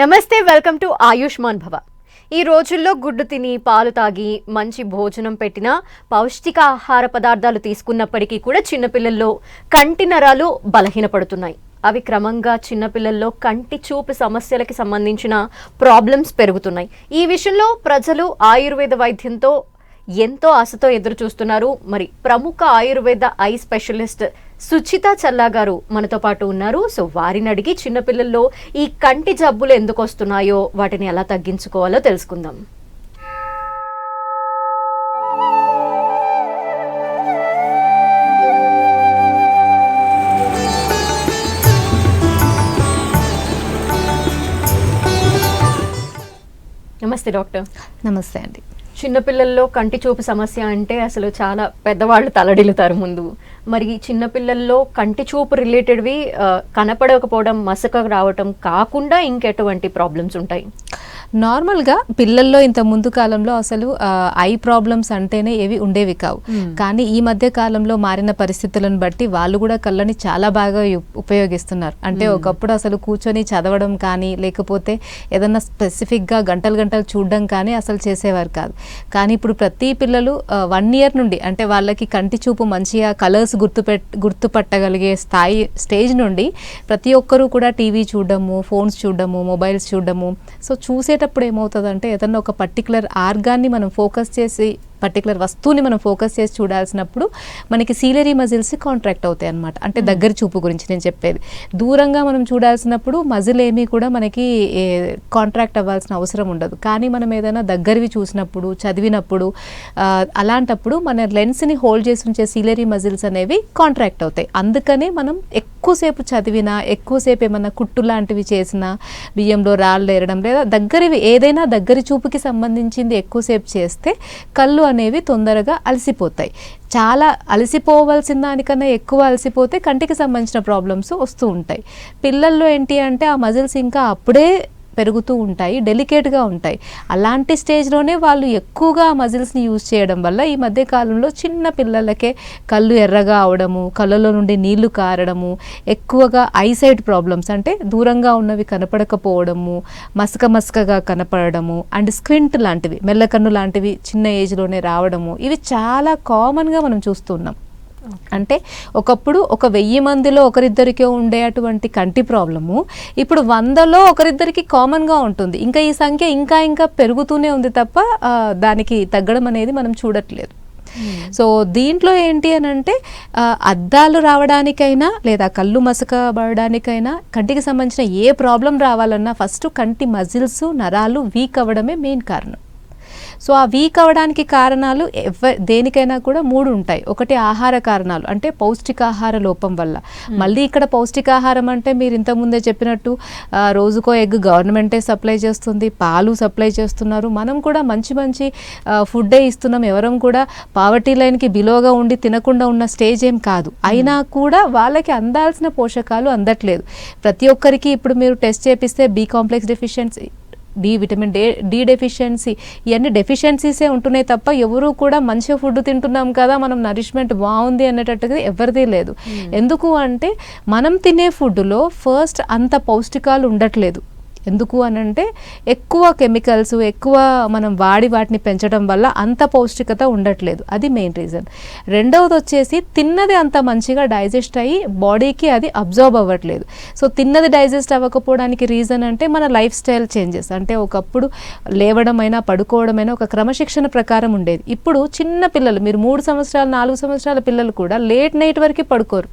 నమస్తే welcome to Ayushman భవ. ఈ రోజుల్లో గుడ్డు తిని పాలు తాగి మంచి భోజనం పెట్టిన పౌష్టిక ఆహార పదార్థాలు తీసుకున్నప్పటికీ కూడా చిన్నపిల్లల్లో కంటి నరాలు బలహీనపడుతున్నాయి. అవి క్రమంగా చిన్నపిల్లల్లో కంటి చూపు సమస్యలకి సంబంధించిన ప్రాబ్లమ్స్ పెరుగుతున్నాయి. ఈ విషయంలో ప్రజలు ఆయుర్వేద వైద్యంతో ఎంతో ఆశతో ఎదురు చూస్తున్నారు మరి ప్రముఖ ఆయుర్వేద ఐ స్పెషలిస్ట్ సుచిత చల్లా గారు మనతో పాటు ఉన్నారు. సో వారిని అడిగి చిన్నపిల్లల్లో ఈ కంటి జబ్బులు ఎందుకు వస్తున్నాయో వాటిని ఎలా తగ్గించుకోవాలో తెలుసుకుందాం. నమస్తే డాక్టర్. నమస్తే అండి. చిన్నపిల్లల్లో కంటి చూపు సమస్య అంటే అసలు చాలా పెద్దవాళ్ళు తలడిల్లుతారు ముందు. మరి చిన్నపిల్లల్లో కంటి చూపు రిలేటెడ్వి కనపడకపోవడం మసక రావటం కాకుండా ఇంకెటువంటి ప్రాబ్లమ్స్ ఉంటాయి? నార్మల్గా పిల్లల్లో ఇంత ముందు కాలంలో అసలు ఐ ప్రాబ్లమ్స్ అంటేనే ఏవి ఉండేవి కావు. కానీ ఈ మధ్య కాలంలో మారిన పరిస్థితులను బట్టి వాళ్ళు కూడా కళ్ళని చాలా బాగా ఉపయోగిస్తున్నారు. అంటే ఒకప్పుడు అసలు కూర్చొని చదవడం కానీ లేకపోతే ఏదన్నా స్పెసిఫిక్గా గంటలు గంటలు చూడడం కానీ అసలు చేసేవారు కాదు. కానీ ఇప్పుడు ప్రతి పిల్లలు వన్ ఇయర్ నుండి అంటే వాళ్ళకి కంటి చూపు మంచిగా కలర్స్ గుర్తుపెట్ గుర్తుపట్టగలిగే స్థాయి స్టేజ్ నుండి ప్రతి ఒక్కరూ కూడా టీవీ చూడడము ఫోన్స్ చూడడము మొబైల్స్ చూడడము. సో చూసేటప్పుడు ఏమవుతుందంటే ఏదన్నా ఒక పర్టికులర్ ఆర్గాన్ని మనం ఫోకస్ చేసి పర్టికులర్ వస్తువుని మనం ఫోకస్ చేసి చూడాల్సినప్పుడు మనకి సీలరీ మజిల్స్ కాంట్రాక్ట్ అవుతాయి అనమాట అంటే దగ్గర చూపు గురించి నేను చెప్పేది. దూరంగా మనం చూడాల్సినప్పుడు మజిల్ ఏమీ కూడా మనకి కాంట్రాక్ట్ అవ్వాల్సిన అవసరం ఉండదు. కానీ మనం ఏదైనా దగ్గరవి చూసినప్పుడు చదివినప్పుడు అలాంటప్పుడు మన లెన్స్ని హోల్డ్ చేసి ఉంచే సీలరీ మజిల్స్ అనేవి కాంట్రాక్ట్ అవుతాయి. అందుకనే మనం ఎక్కువసేపు చదివినా ఎక్కువసేపు ఏమన్నా కుట్టు లాంటివి చేసినా బియ్యంలో రాళ్ళు ఏరడం లేదా దగ్గరవి ఏదైనా దగ్గరి చూపుకి సంబంధించింది ఎక్కువసేపు చేస్తే కళ్ళు అనేవి తొందరగా అలసిపోతాయి. చాలా అలసిపోవలసిన దానికన్నా ఎక్కువ అలసిపోతే కంటికి సంబంధించిన ప్రాబ్లమ్స్ వస్తూ ఉంటాయి. పిల్లల్లో ఏంటి అంటే ఆ మజిల్స్ ఇంకా అప్పుడే పెరుగుతూ ఉంటాయి డెలికేట్గా ఉంటాయి. అలాంటి స్టేజ్లోనే వాళ్ళు ఎక్కువగా మజిల్స్ని యూజ్ చేయడం వల్ల ఈ మధ్య కాలంలో చిన్న పిల్లలకే కళ్ళు ఎర్రగా అవడము కళ్ళలో నుండి నీళ్ళు కారడము ఎక్కువగా ఐసైట్ ప్రాబ్లమ్స్ అంటే దూరంగా ఉన్నవి కనపడకపోవడము మసక మసకగా కనపడము అండ్ స్క్వింట్ లాంటివి మెల్లకన్ను లాంటివి చిన్న ఏజ్లోనే రావడము ఇవి చాలా కామన్గా మనం చూస్తున్నాం అంటే ఒకప్పుడు ఒక వెయ్యి మందిలో ఒకరిద్దరికే ఉండే అటువంటి కంటి ప్రాబ్లము ఇప్పుడు వందలో ఒకరిద్దరికి కామన్గా ఉంటుంది. ఇంకా ఈ సంఖ్య ఇంకా ఇంకా పెరుగుతూనే ఉంది తప్ప దానికి తగ్గడం అనేది మనం చూడట్లేదు. సో దీంట్లో ఏంటి అని అంటే అద్దాలు రావడానికైనా లేదా కళ్ళు మసకబడడానికైనా కంటికి సంబంధించిన ఏ ప్రాబ్లం రావాలన్నా ఫస్ట్ కంటి మజిల్స్ నరాలు వీక్ అవ్వడమే మెయిన్ కారణం. సో ఆ వీక్ అవ్వడానికి కారణాలు ఎవ దేనికైనా కూడా మూడు ఉంటాయి. ఒకటి ఆహార కారణాలు అంటే పౌష్టికాహార లోపం వల్ల. మళ్ళీ ఇక్కడ పౌష్టికాహారం అంటే మీరు ఇంతకుముందే చెప్పినట్టు రోజుకో ఎగ్ గవర్నమెంటే సప్లై చేస్తుంది పాలు సప్లై చేస్తున్నారు. మనం కూడా మంచి మంచి ఫుడ్డే ఇస్తున్నాం. ఎవరం కూడా పావర్టీ లైన్కి బిలోగా ఉండి తినకుండా ఉన్న స్టేజ్ ఏం కాదు. అయినా కూడా వాళ్ళకి అందాల్సిన పోషకాలు అందట్లేదు. ప్రతి ఒక్కరికి ఇప్పుడు మీరు టెస్ట్ చేపిస్తే B complex deficiency D vitamin D D deficiency ఇవన్నీ డెఫిషియన్సీసే ఉంటున్నాయి తప్ప ఎవరు కూడా మంచిగా ఫుడ్ తింటున్నాం కదా మనం నరిష్మెంట్ బాగుంది అనేటట్టుగా ఎవరిది లేదు. ఎందుకు అంటే మనం తినే ఫుడ్లో ఫస్ట్ అంత పౌష్టికాలు ఉండట్లేదు. ఎందుకు అని అంటే ఎక్కువ కెమికల్స్ ఎక్కువ మనం వాడి వాటిని పెంచడం వల్ల అంత పౌష్టికత ఉండట్లేదు. అది మెయిన్ రీజన్ రెండవది వచ్చేసి తిన్నది అంత మంచిగా డైజెస్ట్ అయ్యి బాడీకి అది అబ్జర్వ్ అవ్వట్లేదు. సో తిన్నది డైజెస్ట్ అవ్వకపోవడానికి రీజన్ అంటే మన లైఫ్ స్టైల్ చేంజెస్ అంటే ఒకప్పుడు లేవడమైనా పడుకోవడమైనా ఒక క్రమశిక్షణ ప్రకారం ఉండేది. ఇప్పుడు చిన్న పిల్లలు మీరు మూడు సంవత్సరాలు నాలుగు సంవత్సరాల పిల్లలు కూడా లేట్ నైట్ వరకు పడుకోరు.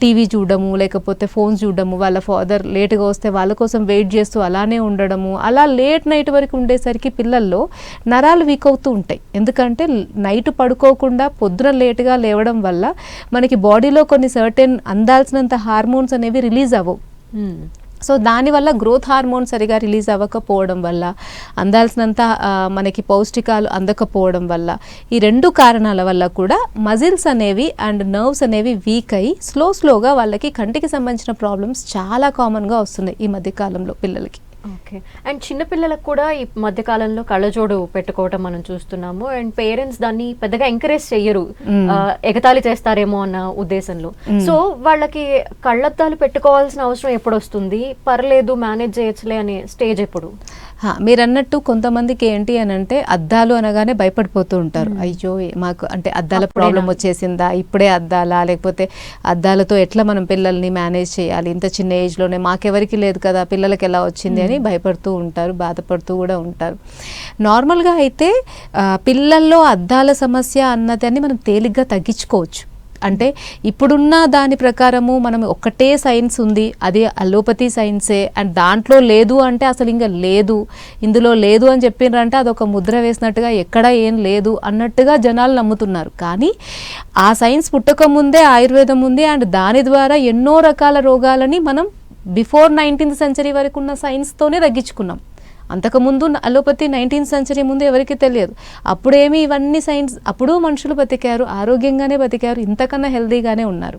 టీవీ చూడడము లేకపోతే ఫోన్స్ చూడడము వాళ్ళ ఫాదర్ లేట్గా వస్తే వాళ్ళ కోసం వెయిట్ చేస్తూ అలానే ఉండడము. అలా లేట్ నైట్ వరకు ఉండేసరికి పిల్లల్లో నరాలు వీక్ అవుతూ ఉంటాయి. ఎందుకంటే నైట్ పడుకోకుండా పొద్దున లేట్గా లేవడం వల్ల మనకి బాడీలో కొన్ని సర్టెన్ అందాల్సినంత హార్మోన్స్ అనేవి రిలీజ్ అవ్వవు. సో దానివల్ల గ్రోత్ హార్మోన్ సరిగా రిలీజ్ అవ్వకపోవడం వల్ల అందాల్సినంత మనకి పౌష్టికాలు అందకపోవడం వల్ల ఈ రెండు కారణాల వల్ల కూడా మజిల్స్ అనేవి అండ్ నర్వ్స్ అనేవి వీక్ అయ్యి స్లో స్లోగా వాళ్ళకి కంటికి సంబంధించిన ప్రాబ్లమ్స్ చాలా కామన్గా వస్తున్నాయి ఈ మధ్య కాలంలో పిల్లలకి. ఓకే. అండ్ చిన్నపిల్లలకు కూడా ఈ మధ్య కాలంలో కళ్ళజోడు పెట్టుకోవటం మనం చూస్తున్నాము. అండ్ పేరెంట్స్ దాన్ని పెద్దగా ఎంకరేజ్ చెయ్యరు. ఎగతాళి చేస్తారేమో అన్న ఉద్దేశంలో. సో వాళ్ళకి కళ్ళద్దాలు పెట్టుకోవాల్సిన అవసరం ఎప్పుడు వస్తుంది పర్లేదు మేనేజ్ చేయొచ్చులే అనే స్టేజ్ ఎప్పుడు? మీరు అన్నట్టు కొంతమందికి ఏంటి అని అంటే అద్దాలు అనగానే భయపడిపోతూ ఉంటారు. అయ్యో మాకు అంటే అద్దాల? ప్రాబ్లం వచ్చేసిందా? ఇప్పుడే అద్దాలా? లేకపోతే అద్దాలతో ఎట్లా మనం పిల్లల్ని మేనేజ్ చేయాలి? ఇంత చిన్న ఏజ్లోనే మాకెవరికి లేదు కదా పిల్లలకి ఎలా వచ్చింది అని భయపడుతూ ఉంటారు బాధపడుతూ కూడా ఉంటారు. నార్మల్గా అయితే పిల్లల్లో అద్దాల సమస్య అన్నదాన్ని మనం తేలిగ్గా తగ్గించుకోవచ్చు. అంటే ఇప్పుడున్న దాని ప్రకారము మనం ఒక్కటే సైన్స్ ఉంది అది అలోపతి సైన్సే అండ్ దాంట్లో లేదు అంటే అసలు ఇంకా లేదు ఇందులో లేదు అని చెప్పిండ్రంటే అదొక ముద్ర వేసినట్టుగా ఎక్కడ ఏం లేదు అన్నట్టుగా జనాలు నమ్ముతున్నారు. కానీ ఆ సైన్స్ పుట్టకముందే ఆయుర్వేదం ఉంది అండ్ దాని ద్వారా ఎన్నో రకాల రోగాలని మనం బిఫోర్ నైన్టీన్త్ సెంచరీ వరకు ఉన్న సైన్స్తోనే తగ్గించుకున్నాం. అంతకుముందు అలోపతి నైన్టీన్త్ సెంచరీ ముందు ఎవరికి తెలియదు. అప్పుడేమి ఇవన్నీ సైన్స్ అప్పుడు మనుషులు బతికారు ఆరోగ్యంగానే బతికారు ఇంతకన్నా హెల్దీగానే ఉన్నారు.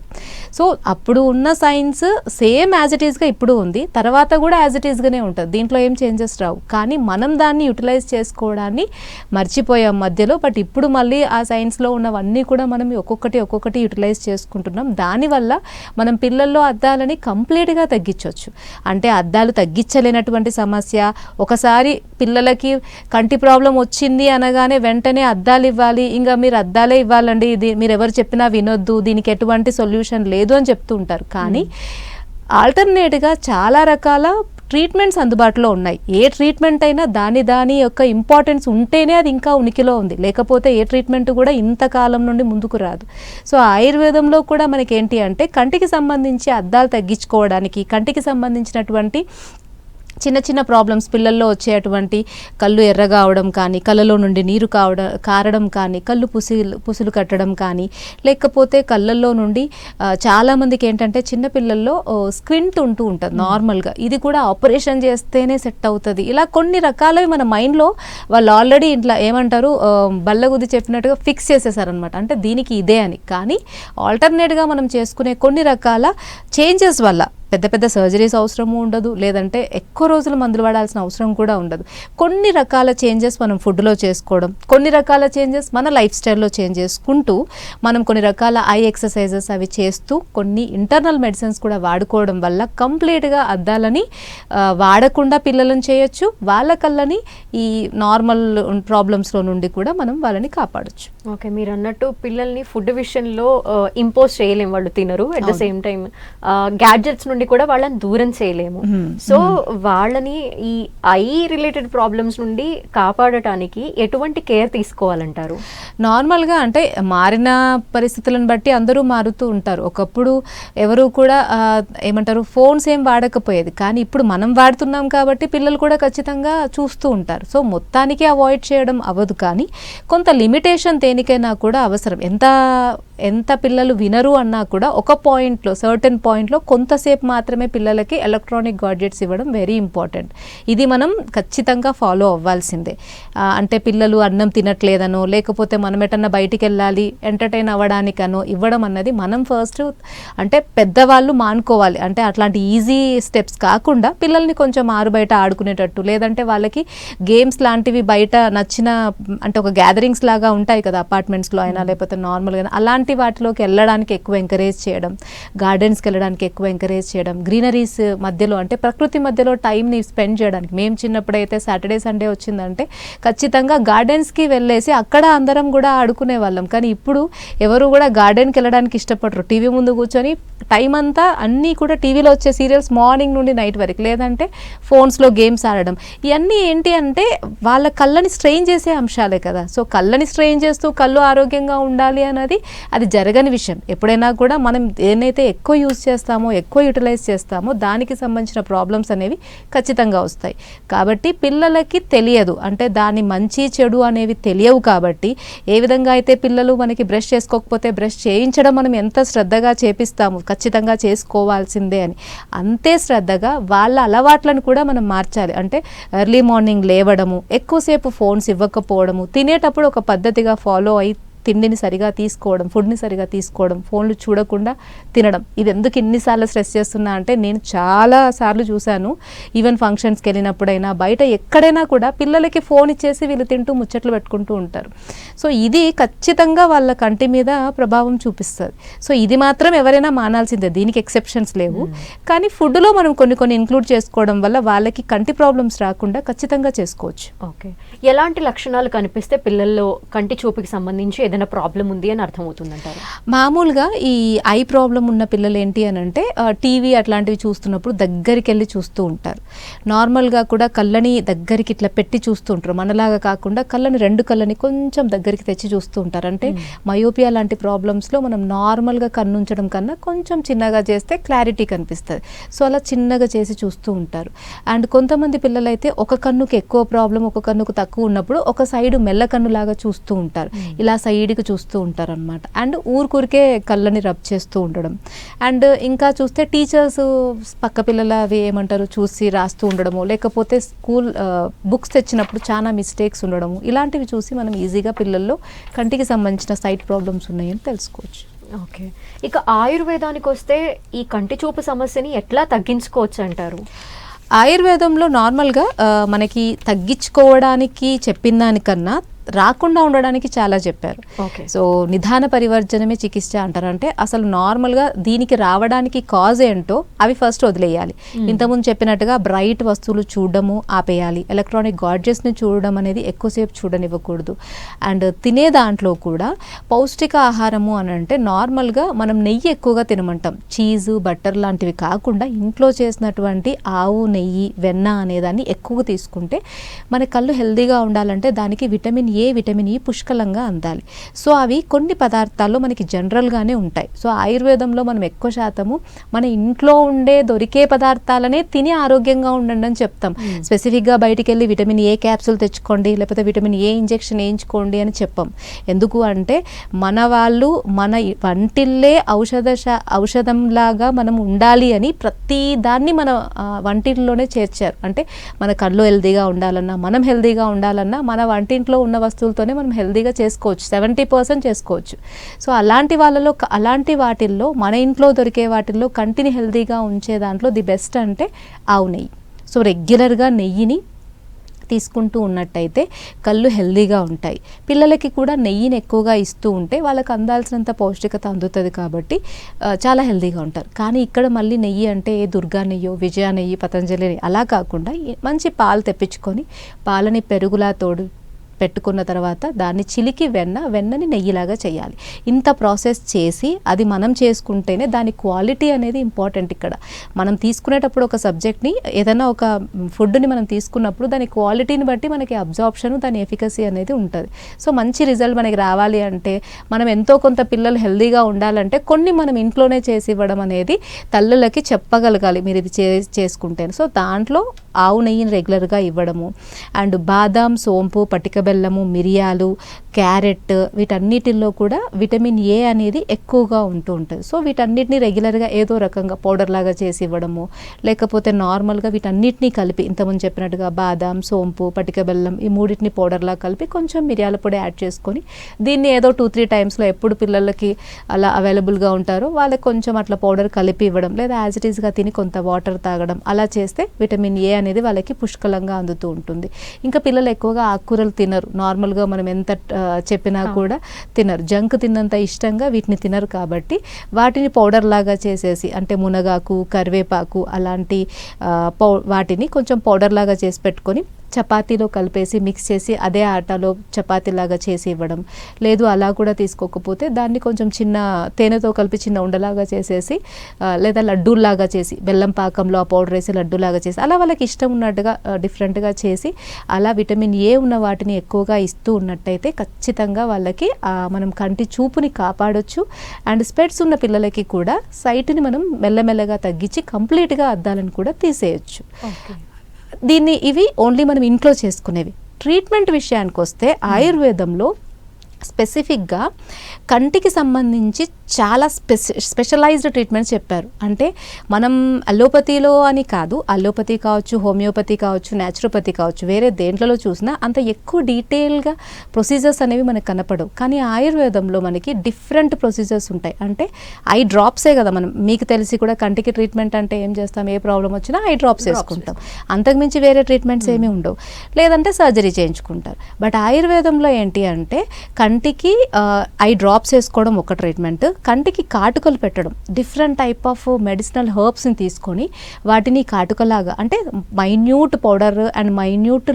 సో అప్పుడు ఉన్న సైన్స్ సేమ్ యాజ్ ఇట్ ఈస్గా ఇప్పుడు ఉంది. తర్వాత కూడా యాజ్ ఇట్ ఈస్గానే ఉంటుంది. దీంట్లో ఏం చేంజెస్ రావు. కానీ మనం దాన్ని యూటిలైజ్ చేసుకోవడాన్ని మర్చిపోయాం మధ్యలో. బట్ ఇప్పుడు మళ్ళీ ఆ సైన్స్లో ఉన్నవన్నీ కూడా మనం ఒక్కొక్కటి ఒక్కొక్కటి యూటిలైజ్ చేసుకుంటున్నాం. దానివల్ల మనం పిల్లల్లో అద్దాలని కంప్లీట్గా తగ్గించవచ్చు అంటే అద్దాలు తగ్గించలేనటువంటి సమస్య ఒక ఒకసారి పిల్లలకి కంటి ప్రాబ్లం వచ్చింది అనగానే వెంటనే అద్దాలు ఇవ్వాలి. ఇంకా మీరు అద్దాలే ఇవ్వాలండి. ఇది మీరు ఎవరు చెప్పినా వినొద్దు. దీనికి ఎటువంటి సొల్యూషన్ లేదు అని చెప్తూ ఉంటారు. కానీ ఆల్టర్నేట్గా చాలా రకాల ట్రీట్మెంట్స్ అందుబాటులో ఉన్నాయి. ఏ ట్రీట్మెంట్ అయినా దాని దాని యొక్క ఇంపార్టెన్స్ ఉంటేనే అది ఇంకా ఉనికిలో ఉంది. లేకపోతే ఏ ట్రీట్మెంట్ కూడా ఇంతకాలం నుండి ముందుకు రాదు. సో ఆయుర్వేదంలో కూడా మనకి ఏంటి అంటే కంటికి సంబంధించి అద్దాలు తగ్గించుకోవడానికి కంటికి సంబంధించినటువంటి చిన్న చిన్న ప్రాబ్లమ్స్ పిల్లల్లో వచ్చేటువంటి కళ్ళు ఎర్రగా అవడం కానీ కళ్ళలో నుండి నీరు కావడం కారడం కానీ కళ్ళు పుసిలు పుసులు కట్టడం కానీ లేకపోతే కళ్ళల్లో నుండి చాలామందికి ఏంటంటే చిన్న పిల్లల్లో స్క్వింట్ ఉంటూ ఉంటుంది నార్మల్గా. ఇది కూడా ఆపరేషన్ చేస్తేనే సెట్ అవుతుంది. ఇలా కొన్ని రకాలవి మన మైండ్లో వాళ్ళు ఆల్రెడీ ఇట్లా ఏమంటారు బల్లగుద్ది చెప్పినట్టుగా ఫిక్స్ చేసేసారనమాట అంటే దీనికి ఇదే అని. కానీ ఆల్టర్నేట్గా మనం చేసుకునే కొన్ని రకాల చేంజెస్ వల్ల పెద్ద పెద్ద సర్జరీస్ అవసరము ఉండదు. లేదంటే ఎక్కువ రోజులు మందులు వాడాల్సిన అవసరం కూడా ఉండదు. కొన్ని రకాల చేంజెస్ మనం ఫుడ్లో చేసుకోవడం కొన్ని రకాల చేంజెస్ మన లైఫ్ స్టైల్లో చేంజ్ చేసుకుంటూ మనం కొన్ని రకాల ఐ ఎక్సర్సైజెస్ అవి చేస్తూ కొన్ని ఇంటర్నల్ మెడిసిన్స్ కూడా వాడుకోవడం వల్ల కంప్లీట్గా అద్దాలని వాడకుండా పిల్లలను చేయొచ్చు. వాళ్ళ కళ్ళని ఈ నార్మల్ ప్రాబ్లమ్స్లో నుండి కూడా మనం వాళ్ళని కాపాడొచ్చు. ఓకే మీరు అన్నట్టు పిల్లల్ని ఫుడ్ విషయంలో ఇంపోజ్ చేయలేము వాళ్ళు తినరు. At the same time gadgets నుండి కూడా వాళ్ళని దూరం చేయలేము. సో వాళ్ళని ఈ ఐ రిలేటెడ్ ప్రాబ్లమ్స్ నుండి కాపాడటానికి ఎటువంటి కేర్ తీసుకోవాలంటారు? నార్మల్గా అంటే మారిన పరిస్థితులను బట్టి అందరూ మారుతూ ఉంటారు. ఒకప్పుడు ఎవరు కూడా ఏమంటారు ఫోన్స్ ఏం వాడకపోయేది. కానీ ఇప్పుడు మనం వాడుతున్నాం కాబట్టి పిల్లలు కూడా ఖచ్చితంగా చూస్తూ ఉంటారు. సో మొత్తానికి అవాయిడ్ చేయడం అవ్వదు కానీ కొంత లిమిటేషన్ దేనికైనా కూడా అవసరం. ఎంత ఎంత పిల్లలు వినరు అన్నా కూడా ఒక పాయింట్లో సర్టెన్ పాయింట్లో కొంతసేపు మాత్రమే పిల్లలకి ఎలక్ట్రానిక్ గాడ్జెట్స్ ఇవ్వడం వెరీ ఇంపార్టెంట్ ఇది మనం ఖచ్చితంగా ఫాలో అవ్వాల్సిందే. అంటే పిల్లలు అన్నం తినట్లేదనో లేకపోతే మనం ఎటన్నా బయటికి వెళ్ళాలి ఎంటర్టైన్ అవ్వడానికనో ఇవ్వడం అన్నది మనం ఫస్ట్ అంటే పెద్దవాళ్ళు మానుకోవాలి. అంటే అట్లాంటి ఈజీ స్టెప్స్ కాకుండా పిల్లల్ని కొంచెం ఆరు బయట ఆడుకునేటట్టు లేదంటే వాళ్ళకి గేమ్స్ లాంటివి బయట నచ్చిన అంటే ఒక గ్యాదరింగ్స్ లాగా ఉంటాయి కదా అపార్ట్మెంట్స్లో అయినా లేకపోతే నార్మల్గా అలాంటి వాటిలోకి వెళ్ళడానికి ఎక్కువ ఎంకరేజ్ చేయడం గార్డెన్స్కి వెళ్ళడానికి ఎక్కువ ఎంకరేజ్ చేయడం గ్రీనరీస్ మధ్యలో అంటే ప్రకృతి మధ్యలో టైంని స్పెండ్ చేయడానికి. మేము చిన్నప్పుడైతే సాటర్డే సండే వచ్చిందంటే ఖచ్చితంగా గార్డెన్స్కి వెళ్ళేసి అక్కడ అందరం కూడా ఆడుకునే వాళ్ళం. కానీ ఇప్పుడు ఎవరు కూడా గార్డెన్కి వెళ్ళడానికి ఇష్టపడరు. టీవీ ముందు కూర్చొని టైం అంతా అన్నీ కూడా టీవీలో వచ్చే సీరియల్స్ మార్నింగ్ నుండి నైట్ వరకు. లేదంటే ఫోన్స్లో గేమ్స్ ఆడడం. ఇవన్నీ ఏంటి అంటే వాళ్ళ కళ్ళని స్ట్రెయిన్ చేసే అంశాలే కదా. సో కళ్ళని స్ట్రెయిన్ చేస్తూ కళ్ళు ఆరోగ్యంగా ఉండాలి అన్నది అది జరగని విషయం. ఎప్పుడైనా కూడా మనం ఏదైతే ఎక్కువ యూజ్ చేస్తామో ఎక్కువ యూటిలైజ్ చేస్తామో దానికి సంబంధించిన ప్రాబ్లమ్స్ అనేవి ఖచ్చితంగా వస్తాయి. కాబట్టి పిల్లలకి తెలియదు. అంటే దాని మంచి చెడు అనేవి తెలియవు కాబట్టి ఏ విధంగా అయితే పిల్లలు మనకి బ్రష్ చేసుకోకపోతే బ్రష్ చేయించడం మనం ఎంత శ్రద్ధగా చేపిస్తాము ఖచ్చితంగా చేసుకోవాల్సిందే అని. అంతే శ్రద్ధగా వాళ్ళ అలవాట్లను కూడా మనం మార్చాలి. అంటే ఎర్లీ మార్నింగ్ లేవడము ఎక్కువసేపు ఫోన్స్ ఇవ్వకపోవడము తినేటప్పుడు ఒక పద్ధతిగా ఫాలో అయితే తిండిని సరిగా తీసుకోవడం ఫుడ్ని సరిగా తీసుకోవడం ఫోన్లు చూడకుండా తినడం. ఇది ఎందుకు ఎన్నిసార్లు స్ట్రెస్ చేస్తున్నా అంటే నేను చాలా సార్లు చూశాను. ఈవెన్ ఫంక్షన్స్కి వెళ్ళినప్పుడైనా బయట ఎక్కడైనా కూడా పిల్లలకి ఫోన్ ఇచ్చేసి వీళ్ళు తింటూ ముచ్చట్లు పెట్టుకుంటూ ఉంటారు. సో ఇది ఖచ్చితంగా వాళ్ళ కంటి మీద ప్రభావం చూపిస్తుంది. సో ఇది మాత్రం ఎవరైనా మానాల్సిందే. దీనికి ఎక్సెప్షన్స్ లేవు. కానీ ఫుడ్లో మనం కొన్ని కొన్ని ఇంక్లూడ్ చేసుకోవడం వల్ల వాళ్ళకి కంటి ప్రాబ్లమ్స్ రాకుండా ఖచ్చితంగా చేసుకోవచ్చు. ఓకే. ఎలాంటి లక్షణాలు కనిపిస్తే పిల్లల్లో కంటి చూపుకి సంబంధించి ఏదైనా ప్రాబ్లం ఉంది అని అర్థమవుతుందంటారు? మామూలుగా ఈ ఐ ప్రాబ్లం ఉన్న పిల్లలు ఏంటి అని అంటే టీవీ అట్లాంటివి చూస్తున్నప్పుడు దగ్గరికి వెళ్ళి చూస్తూ ఉంటారు. నార్మల్గా కూడా కళ్ళని దగ్గరికి ఇట్లా పెట్టి చూస్తూ ఉంటారు. మనలాగా కాకుండా కళ్ళని రెండు కళ్ళని కొంచెం దగ్గరికి తెచ్చి చూస్తూ ఉంటారు. అంటే మయోపియా లాంటి ప్రాబ్లమ్స్లో మనం నార్మల్గా కన్ను ఉంచడం కన్నా కొంచెం చిన్నగా చేస్తే క్లారిటీ కనిపిస్తుంది. సో అలా చిన్నగా చేసి చూస్తూ ఉంటారు. అండ్ కొంతమంది పిల్లలైతే ఒక కన్నుకి ఎక్కువ ప్రాబ్లం ఒక కన్నుకు తక్కువ ఉన్నప్పుడు ఒక సైడ్ మెల్ల కన్ను లాగా చూస్తూ ఉంటారు. ఇలా సైడ్కి చూస్తూ ఉంటారు అనమాట అండ్ ఊరికూరికే కళ్ళని రబ్ చేస్తూ ఉండడం. అండ్ ఇంకా చూస్తే టీచర్స్ పక్క పిల్లల అవి ఏమంటారు చూసి రాస్తూ ఉండడము. లేకపోతే స్కూల్ బుక్స్ తెచ్చినప్పుడు చాలా మిస్టేక్స్ ఉండడము. ఇలాంటివి చూసి మనం ఈజీగా పిల్లల్లో కంటికి సంబంధించిన సైట్ ప్రాబ్లమ్స్ ఉన్నాయని తెలుసుకోవచ్చు. ఓకే. ఇక ఆయుర్వేదానికి వస్తే ఈ కంటి చూపు సమస్యని ఎట్లా తగ్గించుకోవచ్చు అంటారు? ఆయుర్వేదంలో నార్మల్గా మనకి తగ్గించుకోవడానికి చెప్పిన దానికన్నా రాకుండా ఉండడానికి చాలా చెప్పారు. ఓకే. సో నిదాన పరివర్జనమే చికిత్స అంటారు అంటే అసలు నార్మల్గా దీనికి రావడానికి కాజ్ ఏంటో అవి ఫస్ట్ వదిలేయాలి. ఇంతకుముందు చెప్పినట్టుగా బ్రైట్ వస్తువులు చూడడము ఆపేయాలి. ఎలక్ట్రానిక్ గాడ్జెట్స్ని చూడడం అనేది ఎక్కువసేపు చూడనివ్వకూడదు. అండ్ తినే దాంట్లో కూడా పౌష్టిక ఆహారము అని అంటే నార్మల్గా మనం నెయ్యి ఎక్కువగా తినమంటాం. చీజు బట్టర్ లాంటివి కాకుండా ఇంట్లో చేసినటువంటి ఆవు నెయ్యి వెన్న అనేదాన్ని ఎక్కువ తీసుకుంటే మన కళ్ళు హెల్దీగా ఉండాలంటే దానికి విటమిన్ ఏ విటమిన్ ఈ పుష్కలంగా అందాలి. సో అవి కొన్ని పదార్థాల్లో మనకి జనరల్గానే ఉంటాయి. సో ఆయుర్వేదంలో మనం ఎక్కువ శాతము మన ఇంట్లో ఉండే దొరికే పదార్థాలనే తిని ఆరోగ్యంగా ఉండండి అని చెప్తాం. స్పెసిఫిక్గా బయటికి వెళ్ళి విటమిన్ ఏ క్యాప్సూల్ తెచ్చుకోండి లేకపోతే విటమిన్ ఏ ఇంజెక్షన్ వేయించుకోండి అని చెప్పాం. ఎందుకు అంటే మన వాళ్ళు మన వంటిల్లే ఔషధ ఔషధంలాగా మనం ఉండాలి అని ప్రతి దాన్ని మన వంటిల్లోనే చేర్చారు. అంటే మన కళ్ళు హెల్దీగా ఉండాలన్నా మనం హెల్దీగా ఉండాలన్నా మన వంటింట్లో ఉన్న వస్తువులతోనే మనం హెల్దీగా చేసుకోవచ్చు. సెవెంటీ పర్సెంట్ చేసుకోవచ్చు. సో అలాంటి వాళ్ళలో అలాంటి వాటిల్లో మన ఇంట్లో దొరికే వాటిల్లో కంటిని హెల్దీగా ఉంచే దాంట్లో ది బెస్ట్ అంటే ఆవు నెయ్యి. సో రెగ్యులర్గా నెయ్యిని తీసుకుంటూ ఉన్నట్టయితే కళ్ళు హెల్దీగా ఉంటాయి. పిల్లలకి కూడా నెయ్యిని ఎక్కువగా ఇస్తూ ఉంటే వాళ్ళకి అందాల్సినంత పౌష్టికత అందుతుంది కాబట్టి చాలా హెల్దీగా ఉంటారు. కానీ ఇక్కడ మళ్ళీ నెయ్యి అంటే ఏ దుర్గా నెయ్యో విజయ నెయ్యి పతంజలి అలా కాకుండా మంచి పాలు తెప్పించుకొని పాలని పెరుగులా తోడు పెట్టుకున్న తర్వాత దాన్ని చిలికి వెన్న వెన్నని నెయ్యిలాగా చేయాలి. ఇంత ప్రాసెస్ చేసి అది మనం చేసుకుంటేనే దాని క్వాలిటీ అనేది ఇంపార్టెంట్ ఇక్కడ. మనం తీసుకునేటప్పుడు ఒక సబ్జెక్ట్ని ఏదైనా ఒక ఫుడ్ని మనం తీసుకున్నప్పుడు దాని క్వాలిటీని బట్టి మనకి అబ్జార్ప్షన్ దాని ఎఫికసీ అనేది ఉంటుంది. సో మంచి రిజల్ట్ మనకి రావాలి అంటే మనం ఎంతో కొంత పిల్లలు హెల్దీగా ఉండాలంటే కొన్ని మనం ఇంట్లోనే చేసి ఇవ్వడం అనేది తల్లులకి చెప్పగలగాలి మీరు ఇది చే చేసుకుంటే సో దాంట్లో ఆవు నెయ్యిని రెగ్యులర్గా ఇవ్వడము. అండ్ బాదాం సోంపు పటిక బెల్లము మిరియాలు క్యారెట్ వీటన్నిటిల్లో కూడా విటమిన్ ఏ అనేది ఎక్కువగా ఉంటూ ఉంటుంది. సో వీటన్నిటిని రెగ్యులర్గా ఏదో రకంగా పౌడర్ లాగా చేసి ఇవ్వడము లేకపోతే నార్మల్గా వీటన్నిటిని కలిపి ఇంతకుముందు చెప్పినట్టుగా బాదాం సోంపు పటిక బెల్లం ఈ మూడింటిని పౌడర్లా కలిపి కొంచెం మిరియాల పొడి యాడ్ చేసుకొని దీన్ని ఏదో టూ త్రీ టైమ్స్లో ఎప్పుడు పిల్లలకి అలా అవైలబుల్గా ఉంటారో వాళ్ళకి కొంచెం అట్లా పౌడర్ కలిపి ఇవ్వడం లేదా యాజ్ ఇట్ ఈస్గా తిని కొంత వాటర్ తాగడం అలా చేస్తే విటమిన్ ఏ అనేది వాళ్ళకి పుష్కలంగా అందుతూ ఉంటుంది. ఇంకా పిల్లలు ఎక్కువగా ఆకుకూరలు తినరు. నార్మల్గా మనం ఎంత చెప్పినా కూడా తినరు. జంక్ తిన్నంత ఇష్టంగా వీటిని తినరు కాబట్టి వాటిని పౌడర్ లాగా చేసేసి అంటే మునగాకు కరివేపాకు అలాంటి వాటిని కొంచెం పౌడర్ లాగా చేసి పెట్టుకొని చపాతీలో కలిపేసి మిక్స్ చేసి అదే ఆటలో చపాతీలాగా చేసి ఇవ్వడం. లేదు అలా కూడా తీసుకోకపోతే దాన్ని కొంచెం చిన్న తేనెతో కలిపి చిన్న ఉండలాగా చేసేసి లేదా లడ్డూలాగా చేసి బెల్లం పాకంలో ఆ పౌడర్ వేసి లడ్డూలాగా చేసి అలా వాళ్ళకి ఇష్టం ఉన్నట్టుగా డిఫరెంట్గా చేసి అలా విటమిన్ ఏ ఉన్న వాటిని ఎక్కువగా ఇస్తూ ఉన్నట్టయితే ఖచ్చితంగా వాళ్ళకి మనం కంటి చూపుని కాపాడొచ్చు. అండ్ స్పెట్స్ ఉన్న పిల్లలకి కూడా సైట్ని మనం మెల్లమెల్లగా తగ్గించి కంప్లీట్గా అద్దాలను కూడా తీసేయచ్చు. దీన్ని ఇవి ఓన్లీ మనం ఇంట్లో చేసుకునేవి. ట్రీట్మెంట్ విషయానికి వస్తే ఆయుర్వేదంలో స్పెసిఫిక్గా కంటికి సంబంధించి చాలా స్పెసి స్పెషలైజ్డ్ ట్రీట్మెంట్స్ చెప్పారు. అంటే మనం అలోపతిలో అని కాదు అలోపతి కావచ్చు హోమియోపతి కావచ్చు న్యాచురోపతి కావచ్చు వేరే దేంట్లలో చూసినా అంత ఎక్కువ డీటెయిల్గా ప్రొసీజర్స్ అనేవి మనకు కనపడవు. కానీ ఆయుర్వేదంలో మనకి డిఫరెంట్ ప్రొసీజర్స్ ఉంటాయి. అంటే ఐ డ్రాప్సే కదా మనం మీకు తెలిసి కూడా కంటికి ట్రీట్మెంట్ అంటే ఏం చేస్తాం ఏ ప్రాబ్లం వచ్చినా ఐ డ్రాప్స్ వేసుకుంటాం. అంతకుమించి వేరే ట్రీట్మెంట్స్ ఏమీ ఉండవు. లేదంటే సర్జరీ చేయించుకుంటారు. బట్ ఆయుర్వేదంలో ఏంటి అంటే కంటికి ఐ డ్రాప్స్ వేసుకోవడం ఒక ట్రీట్మెంట్ కంటికి కాటుకలు పెట్టడం డిఫరెంట్ టైప్ ఆఫ్ మెడిసినల్ హర్బ్స్ని తీసుకొని వాటిని కాటుకలాగా అంటే మైన్యూట్ పౌడర్ అండ్ మైన్యూట్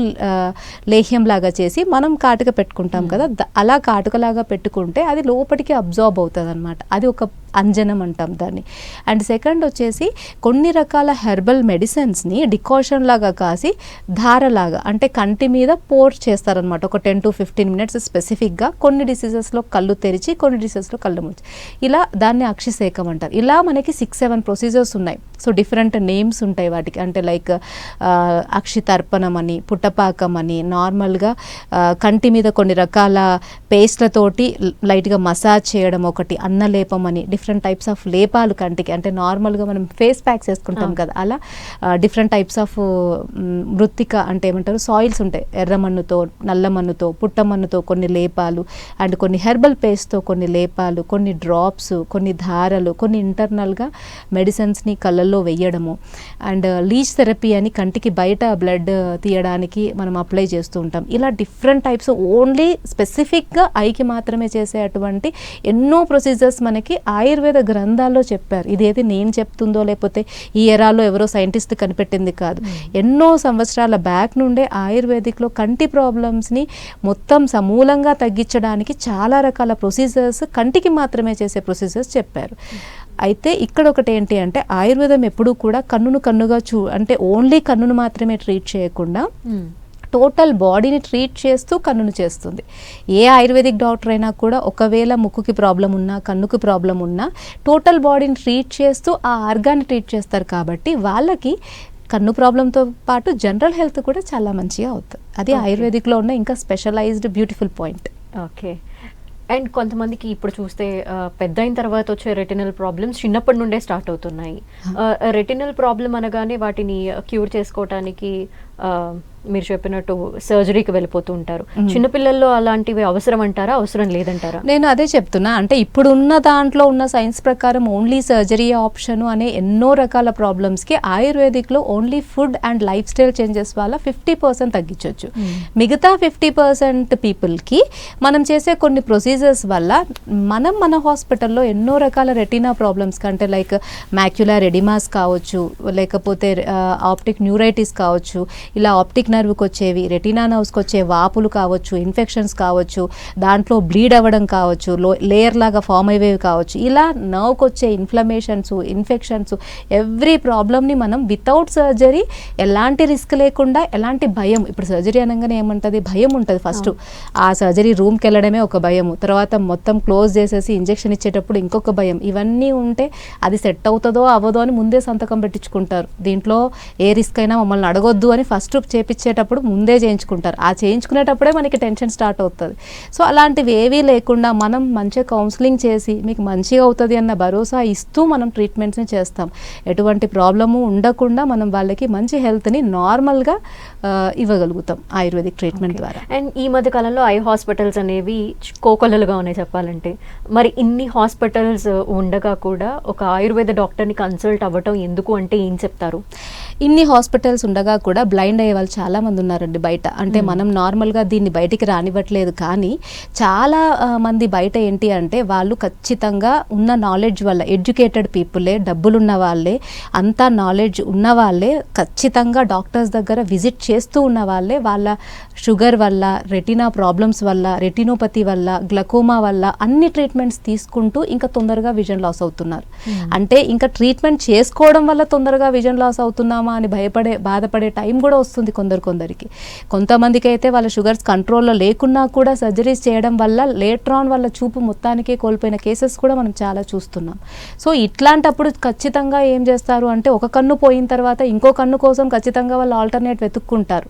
లేహ్యం లాగా చేసి మనం కాటుక పెట్టుకుంటాం కదా అలా కాటుకలాగా పెట్టుకుంటే అది లోపలికి అబ్జార్బ్ అవుతుంది అనమాట అది ఒక అంజనం అంటాం దాన్ని. అండ్ సెకండ్ వచ్చేసి కొన్ని రకాల హెర్బల్ మెడిసిన్స్ని డికాషన్ లాగా కాసి ధారలాగా అంటే కంటి మీద పోర్ చేస్తారనమాట ఒక టెన్ టు ఫిఫ్టీన్ మినిట్స్ స్పెసిఫిక్గా కొన్ని డిసీజెస్లో కళ్ళు తెరిచి కొన్ని డిసీజెస్లో కళ్ళు ముచ్చి ఇలా దాన్ని అక్షిసేకం అంటారు. ఇలా మనకి సిక్స్ సెవెన్ ప్రొసీజర్స్ ఉన్నాయి. సో డిఫరెంట్ నేమ్స్ ఉంటాయి వాటికి. అంటే లైక్ అక్షితర్పణం అని పుట్టపాకం అని నార్మల్గా కంటి మీద కొన్ని రకాల పేస్ట్లతోటి లైట్గా మసాజ్ చేయడం ఒకటి అన్నలేపం అని డిఫరెంట్ టైప్స్ ఆఫ్ లేపాలు కంటికి అంటే నార్మల్గా మనం ఫేస్ ప్యాక్స్ వేసుకుంటాం. కదా అలా డిఫరెంట్ టైప్స్ ఆఫ్ మృత్తిక అంటే ఏమంటారు సాయిల్స్ ఉంటాయి ఎర్రమన్నుతో నల్లమన్నుతో పుట్టమన్నుతో కొన్ని లేపాలు అండ్ కొన్ని హెర్బల్ పేస్ట్తో కొన్ని లేపాలు కొన్ని డ్రాప్స్ కొన్ని ధారలు కొన్ని ఇంటర్నల్గా మెడిసిన్స్ని కళ్ళల్లో వేయడము అండ్ లీచ్ థెరపీ అని కంటికి బయట బ్లడ్ తీయడానికి మనం అప్లై చేస్తూ ఉంటాం ఇలా డిఫరెంట్ టైప్స్ ఓన్లీ స్పెసిఫిక్గా ఐకి మాత్రమే చేసే అటువంటి ఎన్నో ప్రొసీజర్స్ మనకి ఆయుర్వేద గ్రంథాల్లో చెప్పారు. ఇదేది నేను చెప్తుందో లేకపోతే ఈ ఎరాలో ఎవరో సైంటిస్ట్ కనిపెట్టింది కాదు. ఎన్నో సంవత్సరాల బ్యాక్ నుండే ఆయుర్వేదిక్లో కంటి ప్రాబ్లమ్స్ని మొత్తం సమూలంగా తగ్గించడానికి చాలా రకాల ప్రొసీజర్స్ కంటికి మాత్రమే చేసే ప్రొసీజర్స్ చెప్పారు. అయితే ఇక్కడ ఒకటి ఏంటి అంటే ఆయుర్వేదం ఎప్పుడూ కూడా కన్నును కన్నుగా చూ అంటే ఓన్లీ కన్నును మాత్రమే ట్రీట్ చేయకుండా టోటల్ బాడీని ట్రీట్ చేస్తూ కన్నును చేస్తుంది. ఏ ఆయుర్వేదిక్ డాక్టర్ అయినా కూడా ఒకవేళ ముక్కుకి ప్రాబ్లం ఉన్నా కన్నుకి ప్రాబ్లం ఉన్నా టోటల్ బాడీని ట్రీట్ చేస్తూ ఆ ఆర్గాన్ని ట్రీట్ చేస్తారు కాబట్టి వాళ్ళకి కన్ను ప్రాబ్లంతో పాటు జనరల్ హెల్త్ కూడా చాలా మంచిగా అవుతుంది. అది. ఆయుర్వేదిక్లో ఉన్న ఇంకా specialised beautiful point. Okay. And కొంతమందికి ఇప్పుడు చూస్తే పెద్ద అయిన తర్వాత వచ్చే రెటినల్ ప్రాబ్లమ్స్ చిన్నప్పటి నుండే స్టార్ట్ అవుతున్నాయి. రెటినల్ ప్రాబ్లం అనగానే వాటిని క్యూర్ చేసుకోవటానికి మీరు చెప్పినట్టు సర్జరీకి వెళ్ళిపోతూ ఉంటారు. చిన్నపిల్లల్లో అలాంటివి అవసరం అంటారా? అవసరం లేదంటారా? నేను అదే చెప్తున్నా. అంటే ఇప్పుడు ఉన్న దాంట్లో ఉన్న సైన్స్ ప్రకారం ఓన్లీ సర్జరీ ఆప్షన్ అనే ఎన్నో రకాల ప్రాబ్లమ్స్కి ఆయుర్వేదిక్లో only food and lifestyle changes వల్ల ఫిఫ్టీ పర్సెంట్ తగ్గించవచ్చు. మిగతా ఫిఫ్టీ పర్సెంట్ పీపుల్కి మనం చేసే కొన్ని ప్రొసీజర్స్ వల్ల మనం మన హాస్పిటల్లో ఎన్నో రకాల రెటీనా ప్రాబ్లమ్స్ అంటే లైక్ మ్యాక్యులర్ ఎడిమాస్ కావచ్చు లేకపోతే ఆప్టిక్ న్యూరైటిస్ కావచ్చు ఇలా ఆప్టిక్ నర్వ్కి వచ్చేవి రెటీనా నర్వ్స్కి వచ్చే వాపులు కావచ్చు ఇన్ఫెక్షన్స్ కావచ్చు దాంట్లో బ్లీడ్ అవ్వడం కావచ్చు లో లేయర్ లాగా ఫామ్ అయ్యేవి కావచ్చు. ఇలా నర్వ్కి వచ్చే ఇన్ఫ్లమేషన్స్ ఇన్ఫెక్షన్స్ ఎవ్రీ ప్రాబ్లమ్ని మనం వితౌట్ సర్జరీ ఎలాంటి రిస్క్ లేకుండా ఎలాంటి భయం ఇప్పుడు సర్జరీ అనగానే ఏమంటుంది? భయం ఉంటుంది ఫస్ట్ ఆ సర్జరీ రూమ్కి వెళ్ళడమే ఒక భయం తర్వాత మొత్తం క్లోజ్ చేసేసి ఇంజెక్షన్ ఇచ్చేటప్పుడు ఇంకొక భయం. ఇవన్నీ ఉంటే అది సెట్ అవుతుందో అవ్వదో అని ముందే సంతకం పెట్టించుకుంటారు. దీంట్లో ఏ రిస్క్ అయినా మమ్మల్ని అడగొద్దు అని ఫస్ట్ చేపించేటప్పుడు ముందే చేయించుకుంటారు. ఆ చేయించుకునేటప్పుడే మనకి టెన్షన్ స్టార్ట్ అవుతుంది. సో అలాంటివి ఏవీ లేకుండా మనం మంచిగా కౌన్సిలింగ్ చేసి మీకు మంచిగా అవుతుంది అన్న భరోసా ఇస్తూ మనం ట్రీట్మెంట్స్ని చేస్తాం. ఎటువంటి ప్రాబ్లము ఉండకుండా మనం వాళ్ళకి మంచి హెల్త్ని నార్మల్గా ఇవ్వగలుగుతాం ఆయుర్వేదిక్ ట్రీట్మెంట్ ద్వారా. అండ్ ఈ మధ్య కాలంలో ఐ హాస్పిటల్స్ అనేవి కోకొల్లలుగా ఉన్నాయి చెప్పాలంటే. మరి ఇన్ని హాస్పిటల్స్ ఉండగా కూడా ఒక ఆయుర్వేద డాక్టర్ని కన్సల్ట్ అవ్వటం ఎందుకు అంటే ఏం చెప్తారు? ఇన్ని హాస్పిటల్స్ ఉండగా కూడా బ్లైండ్ అయ్యే వాళ్ళు చాలా మంది ఉన్నారండి బయట అంటే. మనం నార్మల్గా దీన్ని బయటికి రానివ్వట్లేదు కానీ చాలా మంది బయట ఏంటి అంటే వాళ్ళు ఖచ్చితంగా ఉన్న నాలెడ్జ్ వల్ల ఎడ్యుకేటెడ్ పీపులే డబ్బులున్న వాళ్ళే అంతా నాలెడ్జ్ ఉన్న వాళ్ళే ఖచ్చితంగా డాక్టర్స్ దగ్గర విజిట్ చేస్తూ ఉన్న వాళ్ళే వాళ్ళ షుగర్ వల్ల రెటినా ప్రాబ్లమ్స్ వల్ల రెటినోపతి వల్ల గ్లకోమా వల్ల అన్ని ట్రీట్మెంట్స్ తీసుకుంటూ ఇంకా తొందరగా విజన్ లాస్ అవుతున్నారు. అంటే ఇంకా ట్రీట్మెంట్ చేసుకోవడం వల్ల తొందరగా విజన్ లాస్ అవుతున్నామా అని భయపడే బాధపడే టైం కూడా వస్తుంది కొందరు కొందరికి. కొంతమందికి అయితే వాళ్ళ షుగర్స్ కంట్రోల్లో లేకున్నా కూడా సర్జరీస్ చేయడం వల్ల లేట్రాన్ వాళ్ళ చూపు మొత్తానికే కోల్పోయిన కేసెస్ కూడా మనం చాలా చూస్తున్నాం. సో ఇట్లాంటప్పుడు ఖచ్చితంగా ఏం చేస్తారు అంటే ఒక కన్ను పోయిన తర్వాత ఇంకో కన్ను కోసం ఖచ్చితంగా వాళ్ళు ఆల్టర్నేట్ వెతుక్కుంటారు.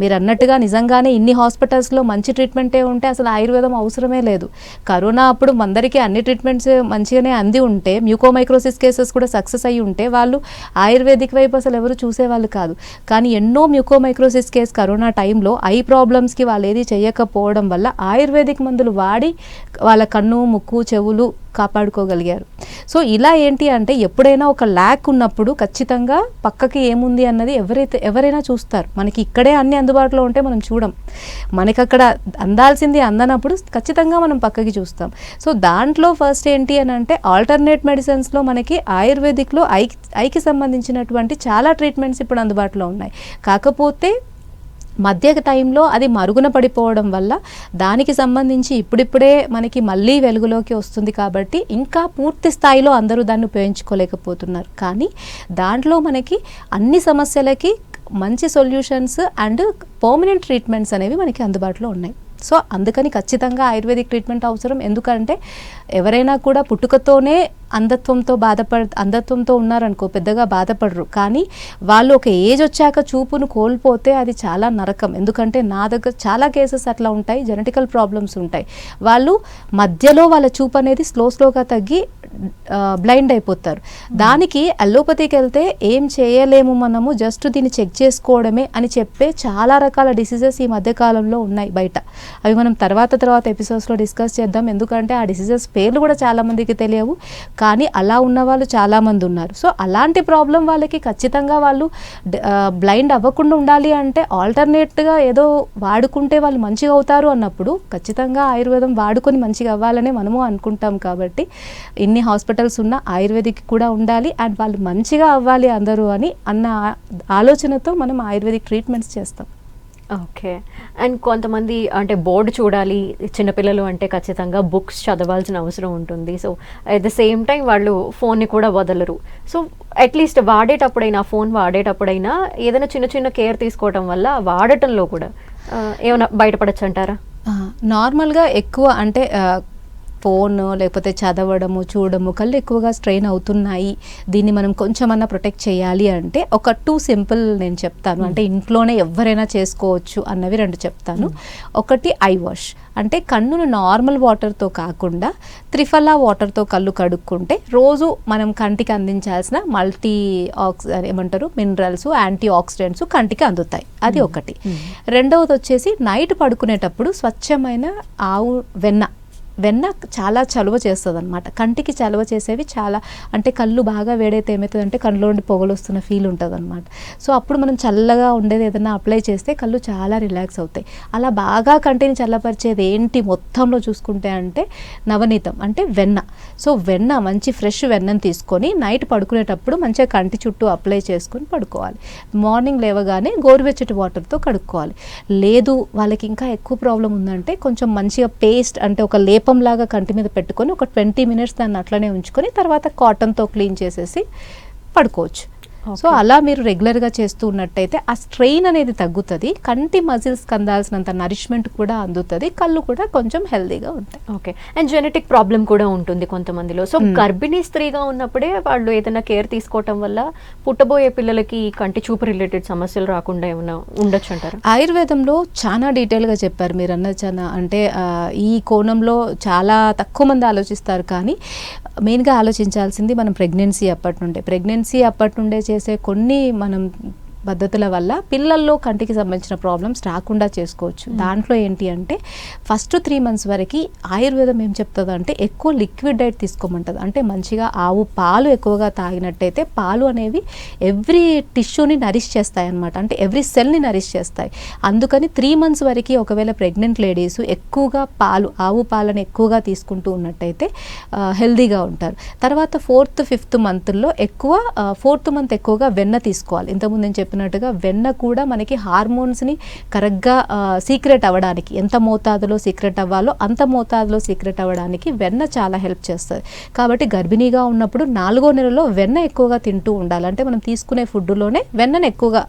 మీరు అన్నట్టుగా నిజంగానే ఇన్ని హాస్పిటల్స్లో మంచి ట్రీట్మెంటే ఉంటే అసలు ఆయుర్వేదం అవసరమే లేదు. కరోనా అప్పుడు అందరికీ అన్ని ట్రీట్మెంట్స్ మంచిగానే అంది ఉంటే మ్యూకోమైక్రోసిస్ కేసెస్ కూడా సక్సెస్ అయ్యి ఉంటే వాళ్ళు ఆయుర్వేదిక్ వైపు అసలు ఎవరు చూసేవాళ్ళు కాదు. కానీ ఎన్నో మ్యూకోమైక్రోసిస్ కేస్ కరోనా టైంలో ఐ ప్రాబ్లమ్స్కి వాళ్ళు ఏది చేయకపోవడం వల్ల ఆయుర్వేదిక్ మందులు వాడి వాళ్ళ కన్ను ముక్కు చెవులు కాపాడుకోగలిగారు. సో ఇలా ఏంటి అంటే ఎప్పుడైనా ఒక ల్యాక్ ఉన్నప్పుడు ఖచ్చితంగా పక్కకి ఏముంది అన్నది ఎవరైతే ఎవరైనా చూస్తారు. మనకి ఇక్కడే అన్ని అందుబాటులో ఉంటే మనం చూడం. మనకి అక్కడ అందాల్సింది అందనప్పుడు ఖచ్చితంగా మనం పక్కకి చూస్తాం. సో దాంట్లో ఫస్ట్ ఏంటి అని అంటే ఆల్టర్నేట్ మెడిసిన్స్లో మనకి ఆయుర్వేదిక్లో ఐ ఐకి సంబంధించినటువంటి చాలా ట్రీట్మెంట్స్ ఇప్పుడు అందుబాటులో ఉన్నాయి. కాకపోతే మధ్య టైంలో అది మరుగున పడిపోవడం వల్ల దానికి సంబంధించి ఇప్పుడిప్పుడే మనకి మళ్ళీ వెలుగులోకి వస్తుంది కాబట్టి ఇంకా పూర్తి స్థాయిలో అందరూ దాన్ని ఉపయోగించుకోలేకపోతున్నారు. కానీ దాంట్లో మనకి అన్ని సమస్యలకి మంచి సొల్యూషన్స్ అండ్ పర్మనెంట్ ట్రీట్మెంట్స్ అనేవి మనకి అందుబాటులో ఉన్నాయి. సో అందుకని ఖచ్చితంగా ఆయుర్వేదిక్ ట్రీట్మెంట్ అవసరం. ఎందుకంటే ఎవరైనా కూడా పుట్టుకతోనే అంధత్వంతో బాధపడ అంధత్వంతో ఉన్నారనుకో పెద్దగా బాధపడరు. కానీ వాళ్ళు ఒక ఏజ్ వచ్చాక చూపును కోల్పోతే అది చాలా నరకం. ఎందుకంటే నా దగ్గర చాలా కేసెస్ అట్లా ఉంటాయి జెనెటికల్ ప్రాబ్లమ్స్ ఉంటాయి. వాళ్ళు మధ్యలో వాళ్ళ చూపు అనేది స్లో స్లోగా తగ్గి బ్లైండ్ అయిపోతారు. దానికి అలోపతికి వెళ్తే ఏం చేయలేము మనము జస్ట్ దీన్ని చెక్ చేసుకోవడమే అని చెప్పే చాలా రకాల డిసీజెస్ ఈ మధ్య కాలంలో ఉన్నాయి బయట. అవి మనం తర్వాత తర్వాత ఎపిసోడ్స్లో డిస్కస్ చేద్దాం. ఎందుకంటే ఆ డిసీజెస్ పేర్లు కూడా చాలా మందికి తెలియవు. కానీ అలా ఉన్న వాళ్ళు చాలామంది ఉన్నారు. సో అలాంటి ప్రాబ్లం వాళ్ళకి ఖచ్చితంగా వాళ్ళు బ్లైండ్ అవ్వకుండా ఉండాలి అంటే ఆల్టర్నేట్గా ఏదో వాడుకుంటే వాళ్ళు మంచిగా అవుతారు అన్నప్పుడు ఖచ్చితంగా ఆయుర్వేదం వాడుకొని మంచిగా అవ్వాలనే మనము అనుకుంటాం కాబట్టి ఇన్ని హాస్పిటల్స్ ఉన్న ఆయుర్వేదిక్ కూడా ఉండాలి అండ్ వాళ్ళు మంచిగా అవ్వాలి అందరూ అని అన్న ఆలోచనతో మనం ఆయుర్వేదిక్ ట్రీట్మెంట్స్ చేస్తాం. ఓకే. అండ్ కొంతమంది అంటే బోర్డు చూడాలి చిన్నపిల్లలు అంటే ఖచ్చితంగా బుక్స్ చదవాల్సిన అవసరం ఉంటుంది. So at the same time వాళ్ళు ఫోన్ని కూడా వదలరు. సో అట్లీస్ట్ వాడేటప్పుడైనా ఫోన్ వాడేటప్పుడైనా ఏదైనా చిన్న చిన్న కేర్ తీసుకోవటం వల్ల వాడటంలో కూడా ఏమైనా బయటపడచ్చు అంటారా నార్మల్గా ఎక్కువ అంటే ఫోన్ లేకపోతే చదవడము చూడడము కళ్ళు ఎక్కువగా స్ట్రెయిన్ అవుతున్నాయి. దీన్ని మనం కొంచెమన్నా ప్రొటెక్ట్ చేయాలి అంటే ఒక టూ సింపుల్ నేను చెప్తాను. అంటే ఇంట్లోనే ఎవరైనా చేసుకోవచ్చు అన్నవి రెండు చెప్తాను. ఒకటి ఐ వాష్. అంటే కన్నును నార్మల్ వాటర్తో కాకుండా త్రిఫలా వాటర్తో కళ్ళు కడుక్కుంటే రోజు మనం కంటికి అందించాల్సిన మల్టీ ఆక్స్ ఏమంటారు? మినరల్స్ యాంటీ ఆక్సిడెంట్స్ కంటికి అందుతాయి. అది ఒకటి. రెండవది వచ్చేసి నైట్ పడుకునేటప్పుడు స్వచ్ఛమైన ఆవు వెన్న వెన్న చాలా చలువ చేస్తుంది అనమాట కంటికి చలువ చేసేవి చాలా అంటే కళ్ళు బాగా వేడైతే ఏమవుతుందంటే కళ్ళలో నుండి పొగలు వస్తున్న ఫీల్ ఉంటుంది అనమాట సో అప్పుడు మనం చల్లగా ఉండేది ఏదైనా అప్లై చేస్తే కళ్ళు చాలా రిలాక్స్ అవుతాయి. అలా బాగా కంటిని చల్లపరిచేది ఏంటి మొత్తంలో చూసుకుంటే అంటే నవనీతం అంటే వెన్న. సో వెన్న మంచి ఫ్రెష్ వెన్నను తీసుకొని నైట్ పడుకునేటప్పుడు మంచిగా కంటి చుట్టూ అప్లై చేసుకొని పడుకోవాలి. మార్నింగ్ లేవగానే గోరువెచ్చటి వాటర్తో కడుక్కోవాలి. లేదు వాళ్ళకి ఇంకా ఎక్కువ ప్రాబ్లం ఉందంటే కొంచెం మంచిగా పేస్ట్ అంటే ఒక దీపంలాగా కంటి మీద పెట్టుకొని ఒక ట్వంటీ మినిట్స్ దాన్ని అట్లనే ఉంచుకొని తర్వాత కాటన్తో క్లీన్ చేసేసి పడుకోవచ్చు. సో అలా మీరు రెగ్యులర్గా చేస్తూ ఉన్నట్టయితే ఆ స్ట్రెయిన్ అనేది తగ్గుతుంది. కంటి మజిల్స్కి అందాల్సినంత నరిష్మెంట్ కూడా అందుతుంది. కళ్ళు కూడా కొంచెం హెల్దీగా ఉంటాయి. ఓకే అండ్ జెనెటిక్ ప్రాబ్లం కూడా ఉంటుంది కొంతమందిలో. సో గర్భిణీ స్త్రీగా ఉన్నప్పుడే వాళ్ళు ఏదైనా కేర్ తీసుకోవటం వల్ల పుట్టబోయే పిల్లలకి కంటి చూపు రిలేటెడ్ సమస్యలు రాకుండా ఏమైనా ఉండొచ్చు అంటారు? ఆయుర్వేదంలో చాలా డీటెయిల్గా చెప్పారు మీరు అన్న చాలా. అంటే ఈ కోణంలో చాలా తక్కువ మంది ఆలోచిస్తారు కానీ మెయిన్గా ఆలోచించాల్సింది మనం ప్రెగ్నెన్సీ అప్పటి నుండే. ప్రెగ్నెన్సీ అప్పటి నుండే చేసే కొన్ని మనం పద్ధతుల వల్ల పిల్లల్లో కంటికి సంబంధించిన ప్రాబ్లమ్స్ రాకుండా చేసుకోవచ్చు. దాంట్లో ఏంటి అంటే ఫస్ట్ త్రీ మంత్స్ వరకు ఆయుర్వేదం ఏం చెప్తుంది అంటే ఎక్కువ లిక్విడ్ డైట్ తీసుకోమంటుంది. అంటే మంచిగా ఆవు పాలు ఎక్కువగా తాగినట్టయితే పాలు అనేవి ఎవ్రీ టిష్యూని నరిష్ చేస్తాయి అనమాట అంటే ఎవ్రీ సెల్ని నరిష్ చేస్తాయి. అందుకని త్రీ మంత్స్ వరకు ఒకవేళ ప్రెగ్నెంట్ లేడీస్ ఎక్కువగా పాలు ఆవు పాలను ఎక్కువగా తీసుకుంటూ ఉన్నట్టయితే హెల్దీగా ఉంటారు. తర్వాత ఫోర్త్ ఫిఫ్త్ మంత్లో ఎక్కువ ఫోర్త్ మంత్ ఎక్కువగా వెన్న తీసుకోవాలి. ఇంతకుముందు నేను చెప్తున్నట్టుగా వెన్న కూడా మనకి హార్మోన్స్ని కరెక్ట్గా సీక్రెట్ అవ్వడానికి ఎంత మోతాదులో సీక్రెట్ అవ్వాలో అంత మోతాదులో సీక్రెట్ అవ్వడానికి వెన్న చాలా హెల్ప్ చేస్తుంది. కాబట్టి గర్భిణీగా ఉన్నప్పుడు నాలుగో నెలలో వెన్న ఎక్కువగా తింటూ ఉండాలి. అంటే మనం తీసుకునే ఫుడ్లోనే వెన్నను ఎక్కువగా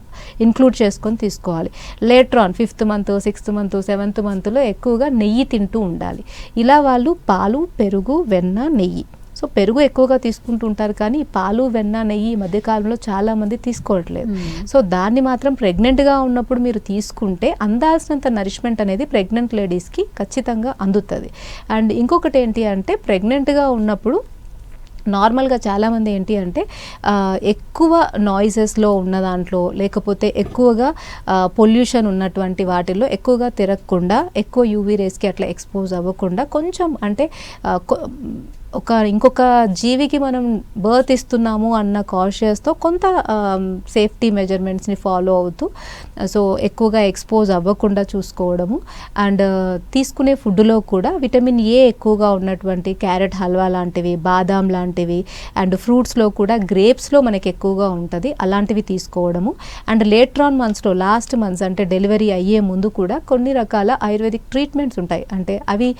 ఇంక్లూడ్ చేసుకొని తీసుకోవాలి. Later on fifth month sixth month seventh మంత్లో ఎక్కువగా నెయ్యి తింటూ ఉండాలి. ఇలా వాళ్ళు పాలు పెరుగు వెన్న నెయ్యి. సో పెరుగు ఎక్కువగా తీసుకుంటుంటారు కానీ పాలు వెన్న నెయ్యి ఈ మధ్యకాలంలో చాలామంది తీసుకోవట్లేదు. సో దాన్ని మాత్రం ప్రెగ్నెంట్గా ఉన్నప్పుడు మీరు తీసుకుంటే అందాల్సినంత నరిష్మెంట్ అనేది ప్రెగ్నెంట్ లేడీస్కి ఖచ్చితంగా అందుతుంది. అండ్ ఇంకొకటి ఏంటి అంటే ప్రెగ్నెంట్గా ఉన్నప్పుడు నార్మల్గా చాలామంది ఏంటి అంటే ఎక్కువ నాయిసెస్లో ఉన్న దాంట్లో లేకపోతే ఎక్కువగా పొల్యూషన్ ఉన్నటువంటి వాటిల్లో ఎక్కువగా తిరగకుండా ఎక్కువ యూవీ రేస్కి అట్లా ఎక్స్పోజ్ అవ్వకుండా కొంచెం అంటే ఒక ఇంకొక జీవికి మనం బర్త్ ఇస్తున్నాము అన్న కాన్షియస్తో కొంత సేఫ్టీ మెజర్మెంట్స్ని ఫాలో అవుతూ uh, సో ఎక్కువగా ఎక్స్పోజ్ అవ్వకుండా చూసుకోవడము. అండ్ uh, తీసుకునే ఫుడ్లో కూడా విటమిన్ ఏ ఎక్కువగా ఉన్నటువంటి క్యారెట్ హల్వా లాంటివి బాదాం లాంటివి అండ్ ఫ్రూట్స్లో కూడా గ్రేప్స్లో మనకి ఎక్కువగా ఉంటుంది. అలాంటివి తీసుకోవడము. అండ్ లేట్రాన్ మంత్స్లో లాస్ట్ మంత్స్ అంటే డెలివరీ అయ్యే ముందు కూడా కొన్ని రకాల ఆయుర్వేదిక్ ట్రీట్మెంట్స్ ఉంటాయి. అంటే అవి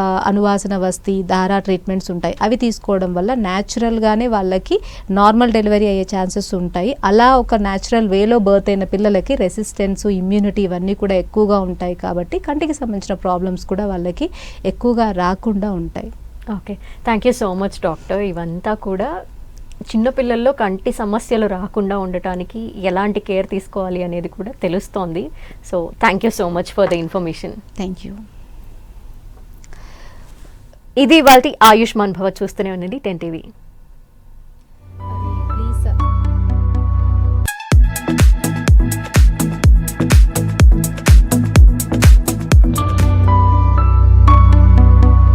uh, అనువాసన వస్తి దారా ట్రీట్మెంట్స్ ఉంటాయి. అవి తీసుకోవడం వల్ల న్యాచురల్గానే వాళ్ళకి నార్మల్ డెలివరీ అయ్యే ఛాన్సెస్ ఉంటాయి. అలా ఒక న్యాచురల్ వేలో బర్త్ అయిన పిల్లలకి రెసిస్టెన్స్ ఇమ్యూనిటీ ఇవన్నీ కూడా ఎక్కువగా ఉంటాయి కాబట్టి కంటికి సంబంధించిన ప్రాబ్లమ్స్ కూడా వాళ్ళకి ఎక్కువగా రాకుండా ఉంటాయి. Okay. Thank you so much doctor. ఇవంతా కూడా చిన్నపిల్లల్లో కంటి సమస్యలు రాకుండా ఉండటానికి ఎలాంటి కేర్ తీసుకోవాలి అనేది కూడా తెలుస్తోంది. So thank you so much for the information. Thank you. ఇది వాళ్ళ ఆయుష్మాన్ భవ చూస్తూనే ఉండండి. Ten TV.